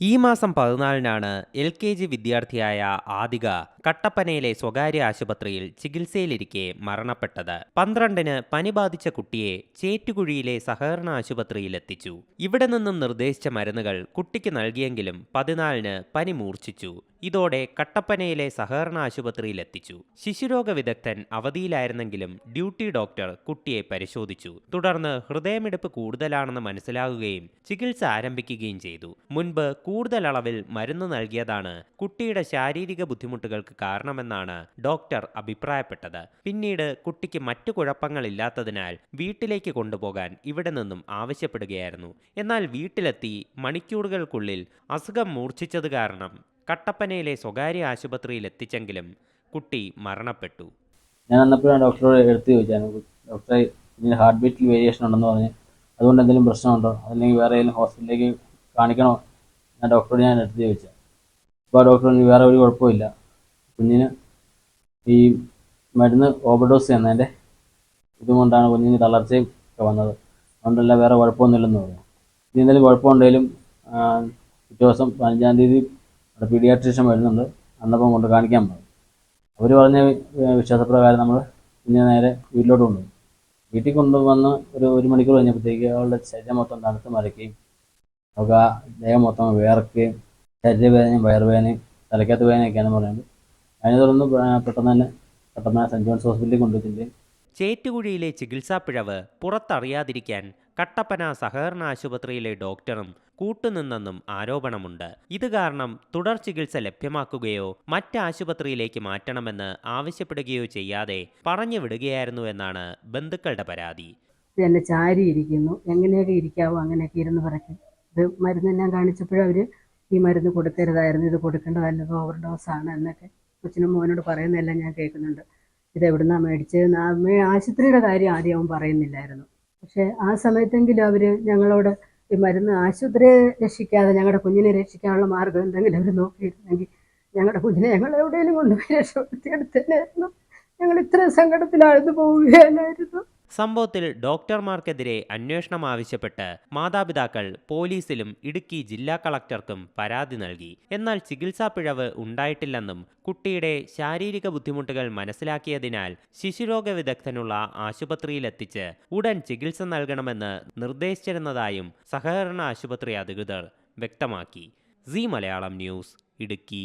ഈ മാസം പതിനാലിനാണ് L K G വിദ്യാർത്ഥിയായ ആദിക കട്ടപ്പനയിലെ സ്വകാര്യ ആശുപത്രിയിൽ ചികിത്സയിലിരിക്കെ മരണപ്പെട്ടത്. പന്ത്രണ്ടിന് പനി ബാധിച്ച കുട്ടിയെ ചേറ്റുകുഴിയിലെ സഹകരണ ആശുപത്രിയിലെത്തിച്ചു. ഇവിടെ നിന്നും നിർദ്ദേശിച്ച മരുന്നുകൾ കുട്ടിക്ക് നൽകിയെങ്കിലും പതിനാലിന് പനി മൂർച്ഛിച്ചു. ഇതോടെ കട്ടപ്പനയിലെ സഹകരണ ആശുപത്രിയിലെത്തിച്ചു. ശിശുരോഗ വിദഗ്ധൻ അവധിയിലായിരുന്നെങ്കിലും ഡ്യൂട്ടി ഡോക്ടർ കുട്ടിയെ പരിശോധിച്ചു. തുടർന്ന് ഹൃദയമിടിപ്പ് കൂടുതലാണെന്ന് മനസ്സിലാകുകയും ചികിത്സ ആരംഭിക്കുകയും ചെയ്തു. മുൻപ് കൂടുതൽ അളവിൽ മരുന്ന് നൽകിയതാണ് കുട്ടിയുടെ ശാരീരിക ബുദ്ധിമുട്ടുകൾക്ക് കാരണമെന്നാണ് ഡോക്ടർ അഭിപ്രായപ്പെട്ടത്. പിന്നീട് കുട്ടിക്ക് മറ്റു കുഴപ്പങ്ങളില്ലാത്തതിനാൽ വീട്ടിലേക്ക് കൊണ്ടുപോകാൻ ഇവിടെ നിന്നും ആവശ്യപ്പെടുകയായിരുന്നു. എന്നാൽ വീട്ടിലെത്തി മണിക്കൂറുകൾക്കുള്ളിൽ അസുഖം മൂർച്ഛിച്ചത് കാരണം കട്ടപ്പനയിലെ സ്വകാര്യ ആശുപത്രിയിൽ എത്തിച്ചെങ്കിലും കുട്ടി മരണപ്പെട്ടു. ഞാൻ അന്നപ്പോഴാണ് ഡോക്ടറോട് എടുത്ത് ചോദിച്ചായിരുന്നു ഡോക്ടറെ ഇതിന് ഹാർട്ട് ബീറ്റിൽ വേരിയേഷൻ ഉണ്ടെന്ന് പറഞ്ഞ്. അതുകൊണ്ട് എന്തെങ്കിലും പ്രശ്നമുണ്ടോ? അല്ലെങ്കിൽ വേറെ ഏതെങ്കിലും ഹോസ്പിറ്റലിലേക്ക് കാണിക്കണോ? ഞാൻ ഡോക്ടറോട് ഞാൻ എടുത്ത് ചോദിച്ചത്. അപ്പോൾ ആ ഡോക്ടർ വേറെ ഒരു കുഴപ്പമില്ല കുഞ്ഞിന് ഈ മരുന്ന് ഓവർഡോസ് ചെയ്യുന്നതിന്റെ ഇതുകൊണ്ടാണ് കുഞ്ഞിന് തളർച്ചയും ഒക്കെ വന്നത്. അതുകൊണ്ടല്ല വേറെ കുഴപ്പമൊന്നുമില്ലെന്ന് പറഞ്ഞു ഇനി എന്തെങ്കിലും കുഴപ്പമുണ്ടെങ്കിലും പിറ്റേ ദിവസം പതിനഞ്ചാം തീയതി അവിടെ പീഡിയാട്രീഷ്യൻ വരുന്നുണ്ട്. അന്നപ്പം കൊണ്ട് കാണിക്കാൻ പറഞ്ഞു. അവർ പറഞ്ഞ വിശ്വാസപ്രകാരം നമ്മൾ കുഞ്ഞിനെ നേരെ വീട്ടിലോട്ട് കൊണ്ടുപോയി വീട്ടിൽ കൊണ്ടുവന്ന് ഒരു ഒരു മണിക്കൂർ കഴിഞ്ഞപ്പോഴത്തേക്ക് അവളുടെ ശരീരം മൊത്തം തണുത്ത് മരയ്ക്കുകയും അവൾക്ക് ആ ദേഹം മൊത്തം വേർക്കുകയും ശരീരവേദനയും വയറുവേദനയും തലയ്ക്കകത്ത് വേദനയൊക്കെയാണെന്ന് പറയുന്നത് അതിനെ തുടർന്ന് പെട്ടെന്ന് തന്നെ പെട്ടെന്ന് സെന്റ് ജോൺസ് ഹോസ്പിറ്റലിൽ കൊണ്ടുവച്ചിട്ടുണ്ട്. ചേറ്റുകുഴിയിലെ ചികിത്സാ പിഴവ് പുറത്തറിയാതിരിക്കാൻ കട്ടപ്പന സഹകരണ ആശുപത്രിയിലെ ഡോക്ടറും കൂട്ടുനിന്നെന്നും ആരോപണമുണ്ട്. ഇത് കാരണം തുടർ ചികിത്സ ലഭ്യമാക്കുകയോ മറ്റ് ആശുപത്രിയിലേക്ക് മാറ്റണമെന്ന് ആവശ്യപ്പെടുകയോ ചെയ്യാതെ പറഞ്ഞു വിടുകയായിരുന്നു എന്നാണ് ബന്ധുക്കളുടെ പരാതി. എന്നെ ചാരി ഇരിക്കുന്നു. എങ്ങനെയൊക്കെ ഇരിക്കാവോ അങ്ങനെയൊക്കെ ഇരുന്ന് പറയ്ക്കും. ഇത് മരുന്നെല്ലാം കാണിച്ചപ്പോഴും അവർ ഈ മരുന്ന് കൊടുക്കരുതായിരുന്നു ഇത് കൊടുക്കേണ്ടതല്ലത് ഓവർ ഡോസാണ് എന്നൊക്കെ കൊച്ചിനും മോനോട് പറയുന്നതെല്ലാം ഞാൻ കേൾക്കുന്നുണ്ട്. ഇത് എവിടുന്നാണ് മേടിച്ചത് ആശുപത്രിയുടെ കാര്യം ആദ്യം അവൻ പറയുന്നില്ലായിരുന്നു. പക്ഷെ ആ സമയത്തെങ്കിലും അവർ ഞങ്ങളോട് ഈ മരുന്ന് ആശുപത്രിയെ രക്ഷിക്കാതെ ഞങ്ങളുടെ കുഞ്ഞിനെ രക്ഷിക്കാനുള്ള മാർഗം എന്തെങ്കിലും അവർ നോക്കിയിരുന്നെങ്കിൽ ഞങ്ങളുടെ കുഞ്ഞിനെ ഞങ്ങൾ എവിടെയെങ്കിലും കൊണ്ടുപോയി രക്ഷപ്പെടുത്തിയെടുത്തന്നായിരുന്നു ഞങ്ങൾ ഇത്ര സങ്കടത്തിലാഴ്ന്നു പോവുകയല്ലായിരുന്നു സംഭവത്തിൽ ഡോക്ടർമാർക്കെതിരെ അന്വേഷണം ആവശ്യപ്പെട്ട് മാതാപിതാക്കൾ പോലീസിലും ഇടുക്കി ജില്ലാ കളക്ടർക്കും പരാതി നൽകി. എന്നാൽ ചികിത്സാ പിഴവ് ഉണ്ടായിട്ടില്ലെന്നും കുട്ടിയുടെ ശാരീരിക ബുദ്ധിമുട്ടുകൾ മനസ്സിലാക്കിയതിനാൽ ശിശുരോഗ വിദഗ്ധനുള്ള ആശുപത്രിയിലെത്തിച്ച് ഉടൻ ചികിത്സ നൽകണമെന്ന് നിർദ്ദേശിച്ചിരുന്നതായും സഹകരണ ആശുപത്രി അധികൃതർ വ്യക്തമാക്കി. C Malayalam news Idukki.